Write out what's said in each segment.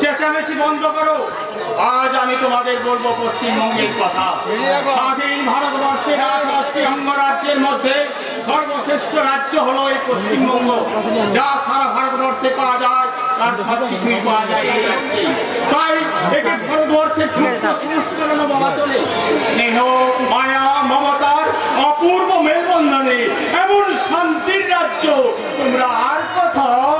চেঁচামেচি বন্ধ করো। আজ আমি তোমাদের বলব পশ্চিমবঙ্গের কথা। স্বাধীন ভারতবর্ষের আঠাশটি অঙ্গরাজ্যের মধ্যে সর্বশ্রেষ্ঠ রাজ্য হলো এই পশ্চিমবঙ্গ। যা সারা ভারতবর্ষে পাওয়া যায়, তার সব কিছুই পাওয়া যায় তাই একে ভারতবর্ষের সংস্করণ বলা চলে। স্নেহ, মায়া মমতার অপূর্ব মেলবন্ধনে এমন শান্তির রাজ্য তোমরা আর কোথাও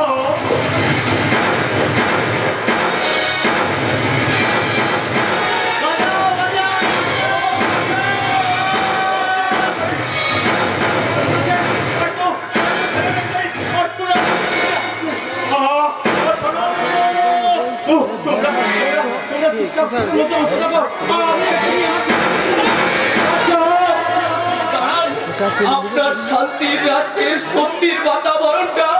একটু না। আহা, শোনো। ও, তোমরা, তোমরা, তোমরা আপনার শান্তির রাজ্যের স্বস্তির বাতাবরণটা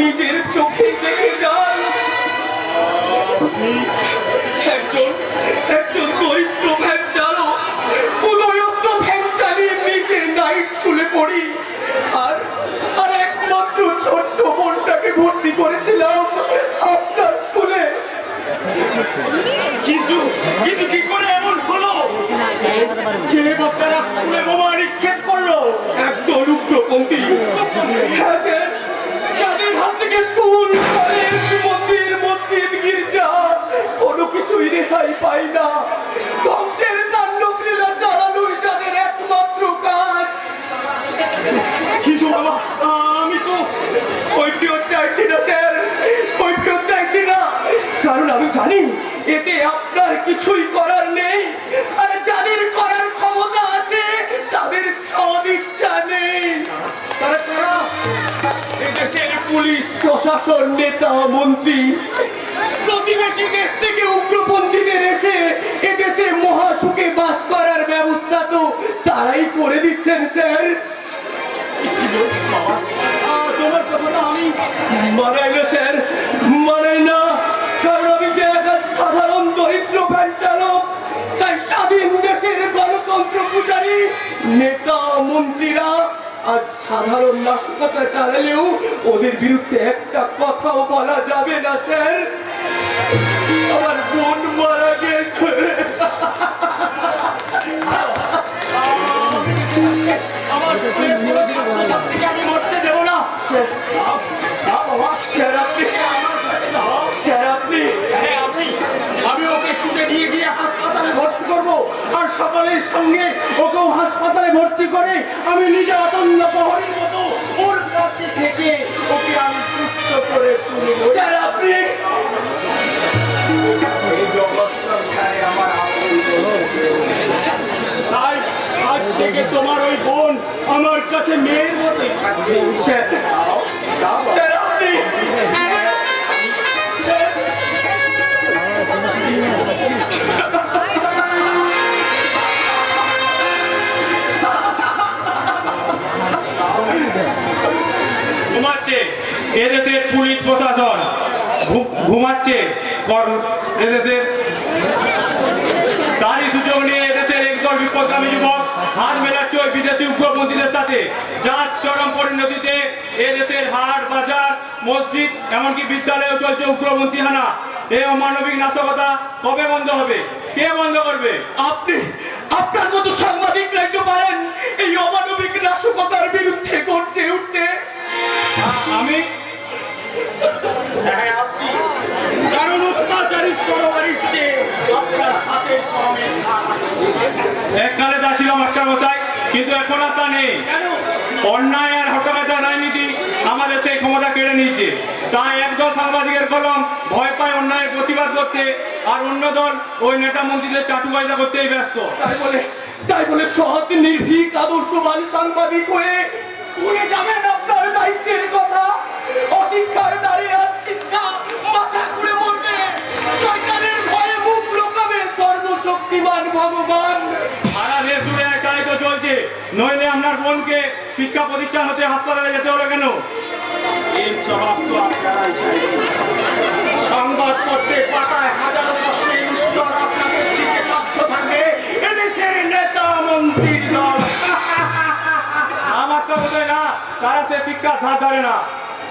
নিজের চোখে দেখে যান। একজন একজন দরিদ্র ভ্যান চালক ভ্যান চালিয়ে নিজের নাইট স্কুলে পড়ি। আর আর একমাত্র ছোট্ট বোনটাকে ভর্তি করেছিলাম আপনার স্কুলে কিন্তু কিন্তু কি করে এমন হলো? কে বাচ্চারা স্কুলে বোমা? কিছুই রেহাই পায় না। ধ্বংসের তাণ্ডব লীলা চালানোই যাদের একমাত্র কাজ। কিন্তু বাবা আমি তো কৈফিয়ত চাইছি না স্যার। কৈফিয়ত চাইছি না। কারণ আমি জানি এতে আপনার কিছুই করার নেই। আর যাদের করার ক্ষমতা আছে তাদের সদিচ্ছা নেই। তারা কারা? এদেশের পুলিশ প্রশাসন নেতা মন্ত্রী। প্রতিবেশী দেশ তারাই করে দিচ্ছেন, স্যার। তোমার কথাটা আমি মানাই না, স্যার। মানাই না, কারণ আমি যে এক সাধারণ দরিদ্র ভ্যান চালক, তাই স্বাধীন দেশের গণতন্ত্র পূজারী, নেতা, মন্ত্রীরা আজ সাধারণ নাশকতা চালালেও ওদের বিরুদ্ধে একটা কথাও বলা যাবে না, স্যার। আমার বোন মারা গেছে। আমার স্কুলের কোনো ছাত্রছাত্রীকে আমি মরতে দেবো না স্যার দাও, দাও বাবা স্যার আপনি আমার কাছে দাও স্যার আপনি হ্যাঁ আমি আমি ওকে ছুটে নিয়ে গিয়ে হাসপাতালে ভর্তি করব আর সকলের সঙ্গে ওকেও হাসপাতালে ভর্তি করে আমি নিজে প্রহরীর মতো ওর কাছে থেকে ওকে আমি সুস্থ করে তুলব স্যার আপনি এই জগৎ থেকে তোমার ওই বোন আমার কাছে মেয়ের মতোই। থাকবে ঘুমাচ্ছে। এদেশের পুলিশ প্রশাসন। ঘুমাচ্ছে। এদেশের তারই সুযোগ নিয়ে এদেশের একদল বিপদগামী যুবক হাত মেলাচ্ছে ওই বিদেশি উগ্রপন্থীদের সাথে। যার চরম পরিণতিতে এদেশের হাট বাজার মসজিদ এমনকি বিদ্যালয়েও চলছে উগ্রপন্থী হানা। এই অমানবিক নাশকতা কবে বন্ধ হবে? কে বন্ধ করবে? আপনি আপনার মতো সাংবাদিকরাই তো পারেন এই অমানবিক নাশকতার বিরুদ্ধে করছে উঠতে। আমি হ্যাঁ, আপনি কারণ অত্যাচারিত তরবারির চেয়ে আপনার হাতের কমে এককালে তা ছিল মাস্টার মশাই কিন্তু এখন আর তা নেই। অন্যায় আর হটকাতা রাজনীতি আমাদের সেই ক্ষমতা কেড়ে নিয়েছে। তাই একদল সাংবাদিকের কলম ভয় পায় অন্যায়ের প্রতিবাদ করতে আর অন্য দল ওই নেতা মন্ত্রীদের চাটুকারিতা করতেই ব্যস্ত। তাই বলে তাই বলে সৎ নির্ভীক আদর্শবান সাংবাদিক হয়ে ভুলে যাবেন আপনার দায়িত্বের কথা। অশিক্ষার সর্বশক্তিমান ভগবান। সারা দেশ জুড়ে একটাই তো চলছে। নইলে আপনার বোনকে শিক্ষা প্রতিষ্ঠান হতে হাসপাতালে যেতে হলো কেন? এর জবাব তো আপনারাই চাইবেন সংবাদপত্রে পাতায় হাজারো প্রশ্নের উত্তর আপনাদের দিকে প্রাপ্ত থাকবে। এদেশের নেতা মন্ত্রীর দল। আমার তো বোধ না তারা সে শিক্ষা ধার ধরে না।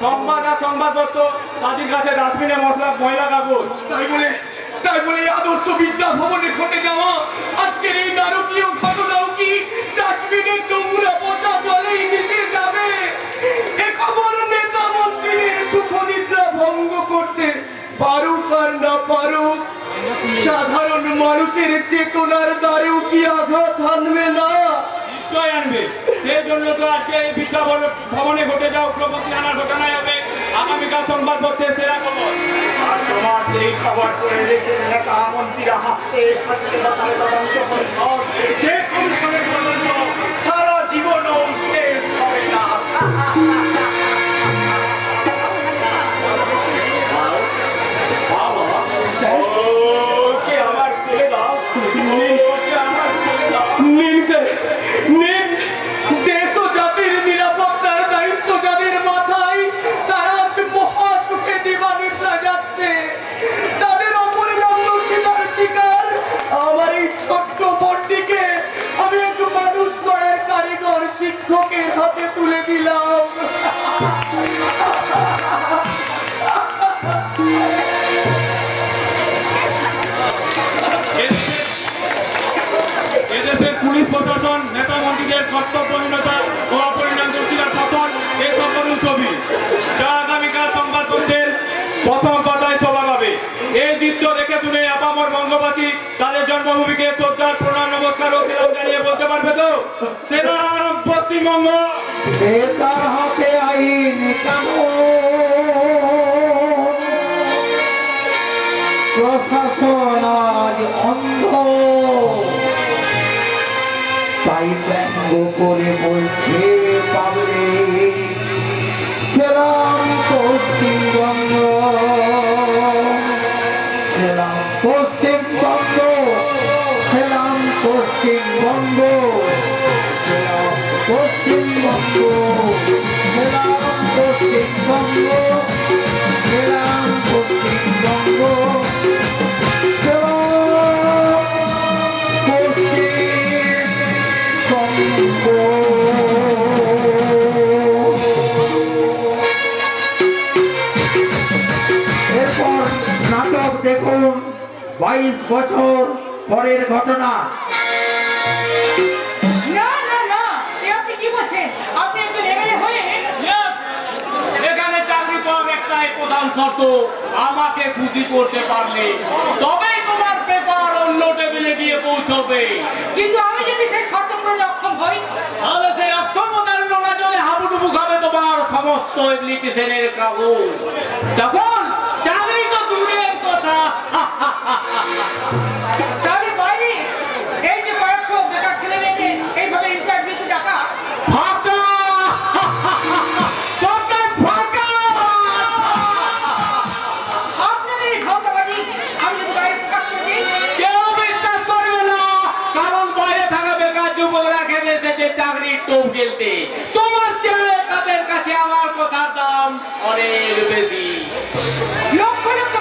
সংবাদ আর সংবাদপত্র তাদের কাছে ডাস্টবিনে মশলা ময়লা কাগজ। তাই বলে তাই বলে আদর্শ বিদ্যা ভবনে মানুষের চেতনার দ্বারেও কি আঘাত হানবে না। নিশ্চয় আনবে। সেই জন্য তো আজকে এই বিদ্যা ভবনে ঘটে যাওয়া উগ্রপন্থী আনার ঘটনায় হবে আগামীকাল সংবাদপত্রে সেরা খবর। আর তোমার সেই খবর করে দেশের নেতা মন্ত্রীরা হাসতে হাসতে বাতালে তদন্ত পরিষদ যে কমিশনের তদন্ত সারা জীবনও শেষ হবে না। কর্তব্যহীনতা ও অপরিণামদর্শিতার ফসল এই সকল ছবি। যা আগামীকাল সংবাদপত্রের প্রথম পাতায় শোভা পাবে। এই দৃশ্য দেখে শুনে আপামর বঙ্গবাসী তাদের জন্মভূমিকে শ্রদ্ধার প্রণাম, নমস্কার ও সেরাম জানিয়ে বলতে পারবে তো? সেরাম পশ্চিমবঙ্গ! হাতে আইন, কানুন করে বলছে পাবলে সেরাম পশ্চিমবঙ্গ। সেরাম পশ্চিমবঙ্গ সেরাম পশ্চিমবঙ্গ। সেরাম পশ্চিমবঙ্গ। বাইশ বছর পরের ঘটনা। না না না এ আপনি কি বলছেন? আপনি একজন এমএলএ হয়ে এখানে চাকরি পাওয়ার একটাই প্রধান শর্ত আমাকে খুশি করতে পারলে তবেই তোমার পেপার অন্য টেবিলে গিয়ে পৌঁছবে। কিন্তু আমি যদি সেই শর্ত পূরণে অক্ষম হই? তাহলে সেই অক্ষমতার নোনা জলে হাবুডুবু খাবে তোমার সমস্ত কাগজ। তখন চাকরি তো দূরের কথা তাহলে বাইরে এই যে কয়েকশো বেকার ছেলে মেয়েদের এইভাবে ইন্টারভিউতে ডাকা ফাঁকা! সরকার ফাঁকা! আপনাদের এই ভাওতাবাজি আমি যদি বাইরে প্রকাশ করে দিই কেউ না কারণ বাইরে থাকা বেকার যুবকরা খেতে এসেছে চাকরির টোপ খেলতে তোমার চেয়ে তাদের কাছে আমার কথার দাম অনেক বেশি। লক্ষ লক্ষ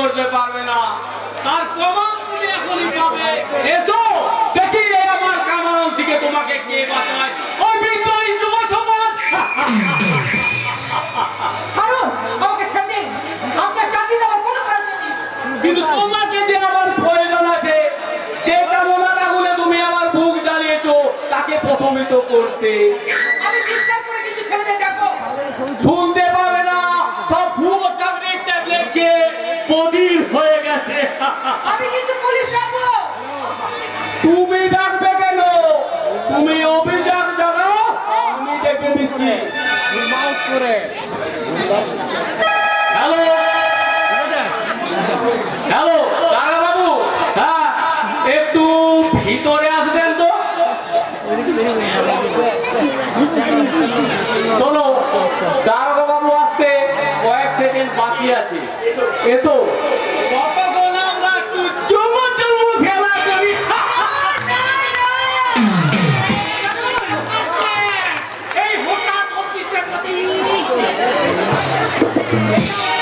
করতে পারবে না। তার প্রমাণ তুমি এখনই পাবে। এসো দেখি এই আমার কামান থেকে তোমাকে কে বাঁচায়। ওই বিদ্রোহী সমাজ আমাকে ছেড়ে দিন। আপনার চাকরি নেওয়ার কোনো প্রয়োজন নেই। কিন্তু তোমাকে যে আমার প্রয়োজন আছে যে কামনার আগুনে তুমি আমার বুক জ্বালিয়েছো তাকে প্রশমিত করতে আমি চিৎকার করে কিছু ছেলেদের ডাকবো শুনতে পাবে না সব ভুয়ো চাকরির ট্যাবলেট খেয়ে বধির হয়ে গেছে আমি তুমি ডাকবে কেন? তুমি অভিযোগ জানাও আমি ডেকে দিচ্ছি। হ্যালো? হ্যালো দাদা বাবু হ্যাঁ একটু ভিতরে আসবেন তো। শোনো দারোগা বাবু আসতে কয়েক সেকেন্ড বাকি আছে। এসো। যা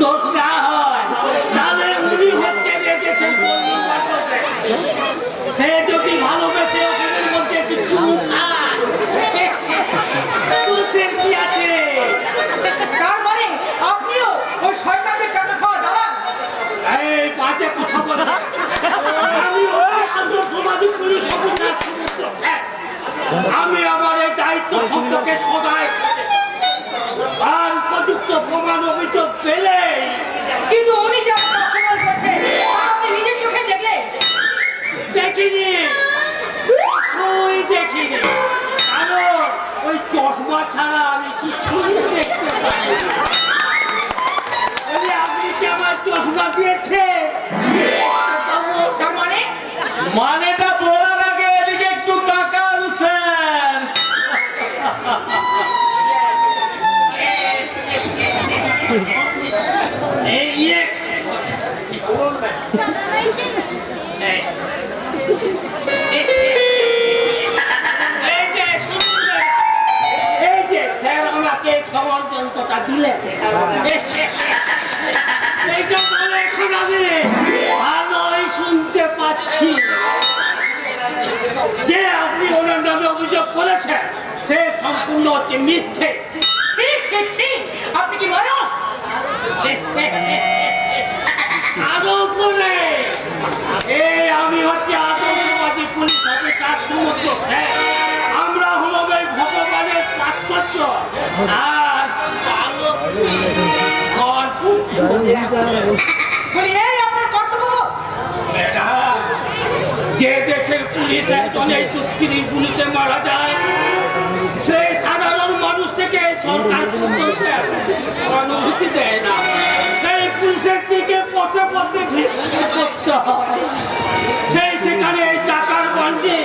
দোষ না পেলে কিন্তু উনি যে অপমান করেছে তা আপনি নিজের চোখে দেখলেন দেখিনি কিছুই দেখিনি কারণ ওই চশমা ছাড়া আমি কিছুই দেখতে পাই না। আপনি কি আমার চশমা দিয়েছে মানে মানেটা বলার আগে এদিকে একটু তাকান স্যার ইয়ে বলে আমি ভালোই শুনতে পাচ্ছি যে আপনি ওনার অভিযোগ করেছেন সে সম্পূর্ণ হচ্ছে মিথ্যে ঠিক ঠিক আপনি কি মানুষ আরও এই আমি হচ্ছে পুলিশ সমুদ্র আমরা হলো এই ভগবানের যে দেশের পুলিশ একজন এই দুষ্কৃতি গুলিতে মারা যায় সাধারণ মানুষ থেকে সরকার অনুভূতি দেয় না। সেই পুলিশের পথে পথে ভিত্তি করতে হয় সেই সেখানে টাকার বন্ডে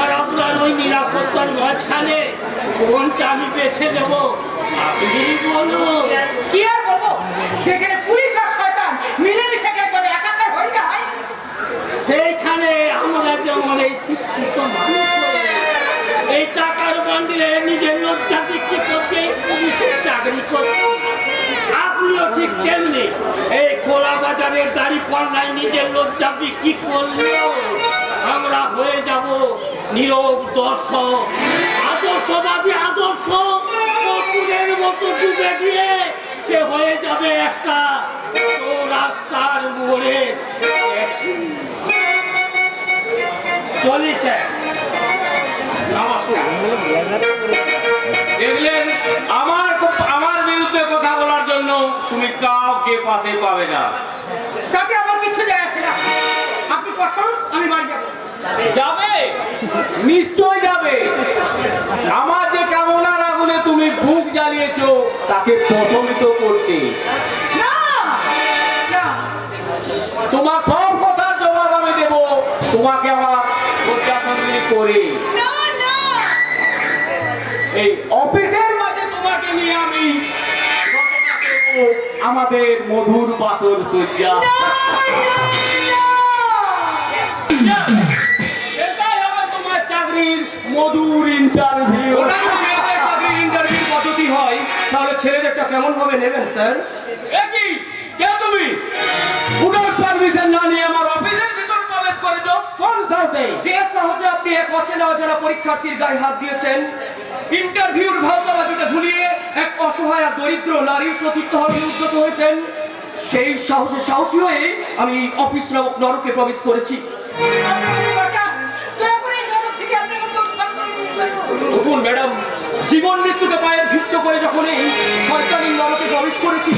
আর আপনার ওই নিরাপত্তার মাঝখানে কোনটা আমি বেছে দেব আপনি বলুন। কি আর বলব? যেখানে পুলিশ আর শয়তান মিলেমিশে একবারে একাকার হয়ে যায়। সেইখানে আমরা যেমন এই শিক্ষিত মানুষ এই টাকার বান্ডিলে নিজের লজ্জা বিক্রি করতে পুলিশের চাকরি করতে আপনিও ঠিক তেমনি। এই খোলা বাজারের দাড়ি পাল্লায় নিজের লজ্জা বিক্রি করলেও আমরা হয়ে যাব নীরব দর্শক। আদর্শবাদী আদর্শ কপুরের মতো ডুবে গিয়ে সে হয়ে যাবে একটা রাস্তার মোড়ে। চলিছে দেখলেন আমার আমার বিরুদ্ধে কথা বলার জন্য তুমি কাউকে পাতে পাবে না। তাতে আমার কিছু যায় আসে না। আপনি কথা আমি বাড়ি যাব। যাবে? নিশ্চয় যাবে। আমার যে কামনার আগুনে তুমি বুক জ্বালিয়েছো তাকে প্রশমিত করতে। না না। তোমার সব কথার জবাব আমি দেব। তোমাকে আমার প্রত্যাখ্যান করে। না আমাদের মধুর বাসর সজ্জা। এটাই হবে তোমার চাকরির মধুর ইন্টারভিউ চাকরির ইন্টারভিউ পদ্ধতি হয়। তাহলে ছেলেদেরটা কেমন ভাবে নেবেন স্যার? একই কে? তুমি? উডার পারমিশন না নিয়ে আমার অফিসের ভিতর প্রবেশ করেছ। কোন সাহসে যে সাহসে আপনি এক অচেনা পরীক্ষার্থীর গায়ে হাত দিয়েছেন ইন্টারভিউর ভাওতাবাজিতে ভুলিয়ে এক অসহায় দরিদ্র নারীর সতীর্থ হয়ে উদ্যত হয়েছেন। সেই সাহসে সাহসী হয়ে আমি অফিস নামক নরকে প্রবেশ করেছি। ম্যাডাম, জীবন মৃত্যুকে পায়ের ভিত্ত করে যখন এই সরকারি নরকে প্রবেশ করেছি,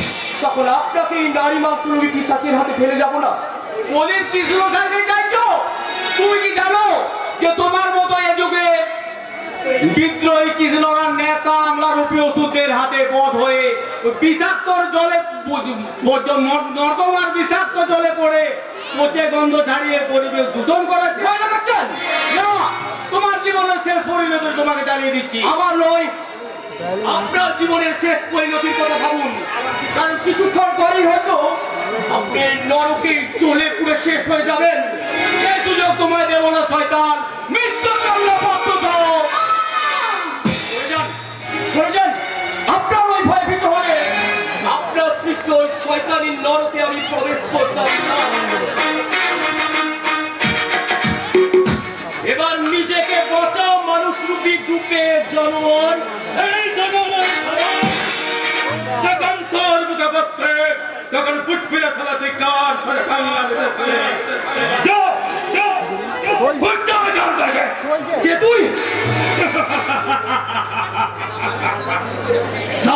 তখন আপনাকে এই নারী মাংসলুবী পিসাচের হাতে ফেলে যাব না। থাকবে চাইছো তুমি কি জানো যে তোমার মতো এ যুগে বিদ্রোহী কৃষ্ণরার নেতা আমলার রূপী ওষুধের হাতে বধ হয়ে ওই বিষাক্তর জলে নর্দমার বিষাক্ত জলে পড়ে পচে গন্ধ ছাড়িয়ে পরিবেশ দূষণ করার ভয় লাগাচ্ছেন না তোমার জীবনের শেষ পরিণতি তোমাকে জানিয়ে দিচ্ছি। আমার নয় আপনার জীবনের শেষ পরিণতির কথা ভাবুন। কারণ কিছুক্ষণ পরেই হয়তো আপনি নরকে চলে পুরো শেষ হয়ে যাবেন। এই সুযোগ তোমায় দেব না শয়তান। মৃত্যুর ওই শয়তানি নরকে আমি প্রবেশ করতাম। না এবার নিজেকে বাঁচাও মানুষ রূপী ডুবে জানোয়ার এই জগতের যখন তোর মুখে বসবে তখন ফুট ফিরে খেলা তুই কার ফেলে বাংলা কে তুই?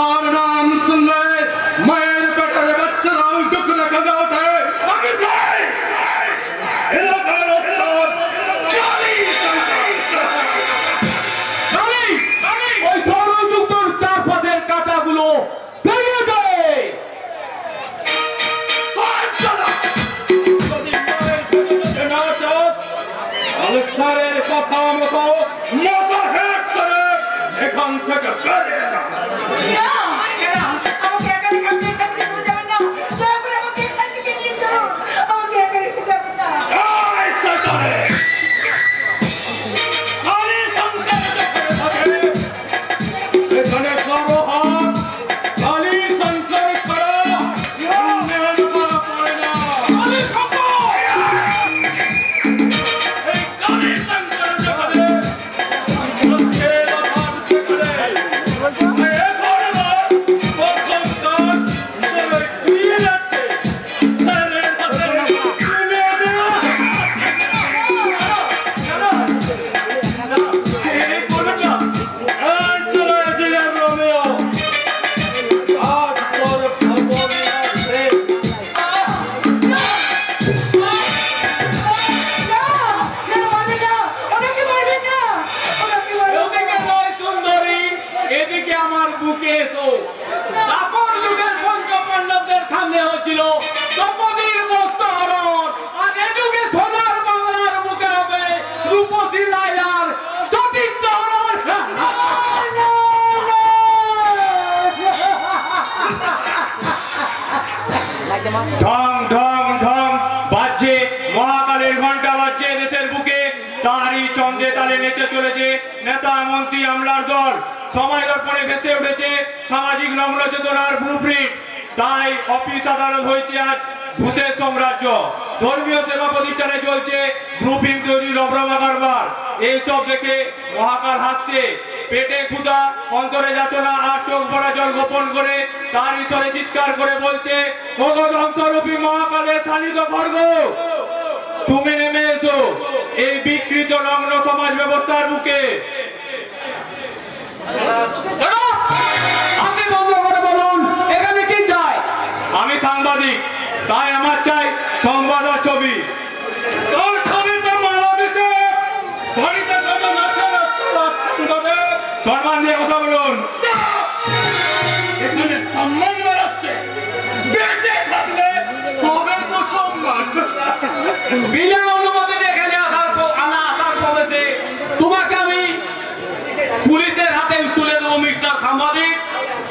ঢং ঢং ঢং। বাজছে, মহাকালের ঘণ্টা বাজছে দেশের বুকে। তারই চন্দ্রে তালে নেচে চলেছে নেতা মন্ত্রী আমলার দল। সময় দর্পণে ভেসে উঠেছে সামাজিক নগ্ন চেতনার ব্লুপ্রিন্ট তাই অফিস আদালত হয়েছে আজ ভূতের সাম্রাজ্য। ধর্মীয় সেবা প্রতিষ্ঠানে চলছে গ্রুপিং তৈরি রমরমা কারবার। এইসব দেখে মহাকাল হাসছে। পেটে ক্ষুধা, অন্তরে যাতনা আর চোখ ভরা জল গোপন করে তার ঈশ্বরে চিৎকার করে বলছে শালিত খর্গ তুমি নেমে এসো এই বিকৃত নগ্ন সমাজ ব্যবস্থার বুকে। আমি সাংবাদিক তাই আমার চাই সংবাদ আর ছবি সম্মান দিয়ে কথা বিনা অনুমতিতে এখানে আসার আনা আসার পরেতে তোমাকে আমি পুলিশের হাতে তুলে দেবো মিস্টার সাংবাদিক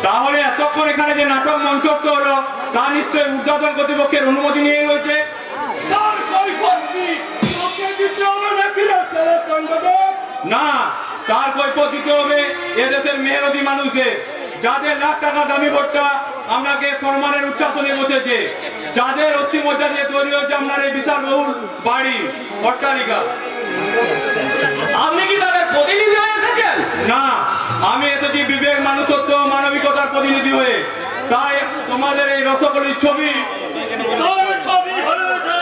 তাহলে এতক্ষণ এখানে যে নাটক মঞ্চস্থ হলো তা নিশ্চয়ই উদ্বোধন কর্তৃপক্ষের অনুমতি নিয়ে হয়েছে তার কৈফত কি? তোকে দিতে হবে নাকি রে, স্যারের সঙ্গে? না তার কৈফত দিতে হবে এদেশের মেহনতি মানুষদের যাদের লাখ টাকা দামি ভোটটা আপনাকে সম্মানের উচ্চাসনে বসেছে যাদের অস্থি মজ্জা দিয়ে তৈরি হয়েছে আপনার এই বিশাল বহুল বাড়ি অট্টালিকা। আপনি কি তাদের প্রতিনিধি হয়ে এসেছেন না আমি এসেছি বিবেক মানুষত্ব মানবিকতার প্রতিনিধি হয়ে। তাই তোমাদের এই রসগোল্লির ছবি ছবি হয়েছে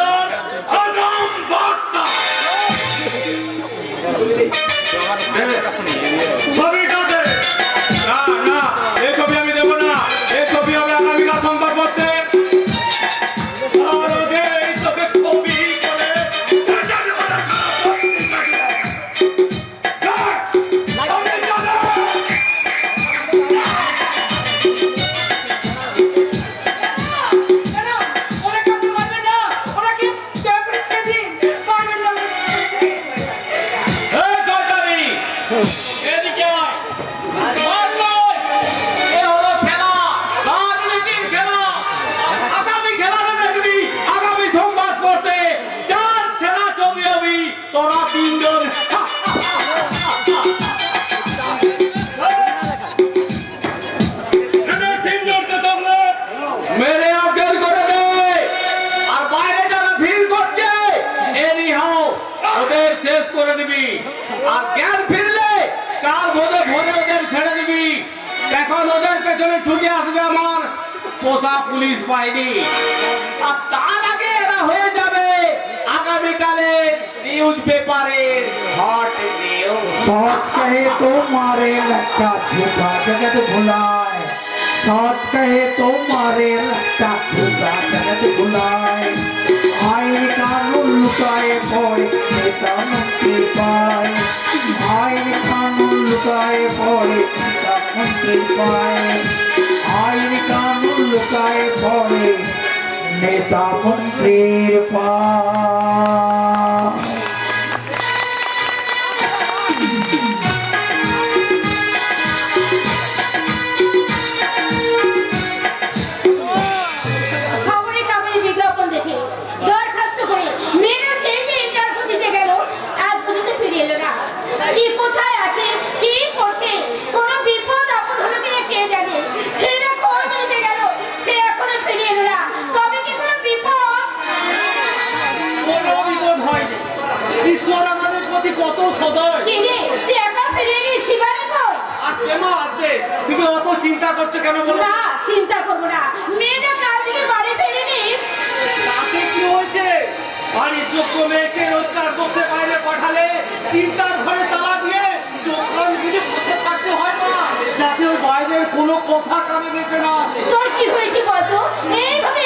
পুলিশ বাহিনী। আর তার আগে এরা হয়ে যাবে আগামীকালে নিউজ পেপারে। হট নিউজ তো মারে একটা ঝুঁকা জগৎ ভুলায়। সহজ তো মারে ঝুঁকা ভুলায়। আইন কানুন লুকায় ভয় মুক্তি পায়। আইন কানুন লুকায় ভয় নেতা মুক্তি পায়। আইন কানুন নৌকায় পড়ে নেতা মন্ত্রীর পা। আসবে মা আসবে। তুমি অত চিন্তা করছ কেন বলো? না চিন্তা করব না। মেয়েটা কাল থেকে বাড়ি ফেরেনি। তাতে কি হয়েছে? বাড়ির যোগ্য মেয়েকে রোজগার করতে বাইরে পাঠালে চিন্তার ঘরে তালা দিয়ে যোগ্যান বুঝে বসে থাকতে হয় না যাতে ওই বাইরের কোনো কথা কানে ভেসে না আসে। তোর কি হয়েছে বলতো এইভাবে